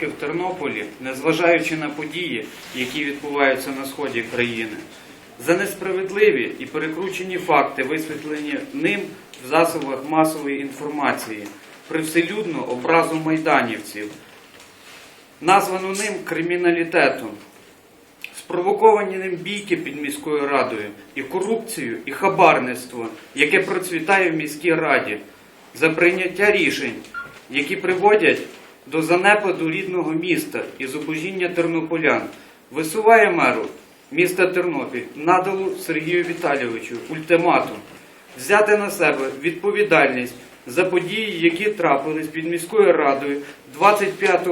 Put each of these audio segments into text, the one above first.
сутки в Тернополі, незважаючи на події, які відбуваються на сході країни, за несправедливі і перекручені факти, висвітлені ним в засобах масової інформації, привселюдну образу майданівців, названу ним криміналітетом, спровоковані ним бійки під міською радою, і корупцію, і хабарництво, яке процвітає в міській раді, за прийняття рішень, які приводять до занепаду рідного міста і зубожіння тернополян, висуває меру міста Тернопіль надалу Сергію Віталійовичу ультиматум. Взяти на себе відповідальність за події, які трапились під міською радою 25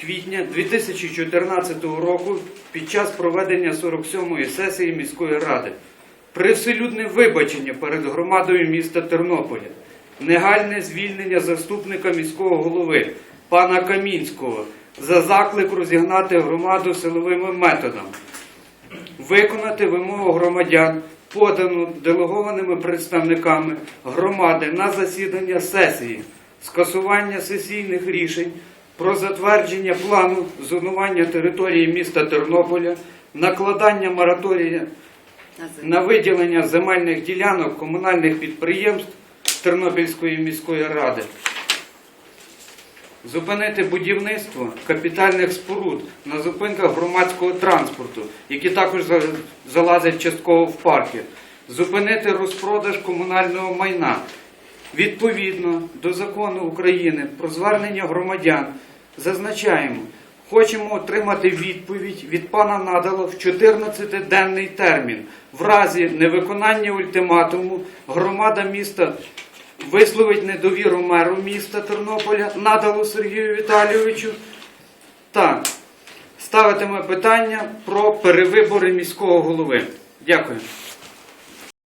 квітня 2014 року під час проведення 47-ї сесії міської ради. Привселюдне вибачення перед громадою міста Тернополя, негальне звільнення заступника міського голови пана Камінського за заклик розігнати громаду силовими методами, виконати вимогу громадян, подану делегованими представниками громади на засідання сесії, скасування сесійних рішень про затвердження плану зонування території міста Тернополя, накладання мораторія на виділення земельних ділянок комунальних підприємств Тернопільської міської ради. Зупинити будівництво капітальних споруд на зупинках громадського транспорту, які також за- залазять частково в парки. Зупинити розпродаж комунального майна. Відповідно до закону України про звернення громадян зазначаємо, хочемо отримати відповідь від пана Надала в 14-денний термін. В разі невиконання ультиматуму громада міста висловить недовіру меру міста Тернополя Надалу Сергію Віталійовичу та ставитиме питання про перевибори міського голови. Дякую.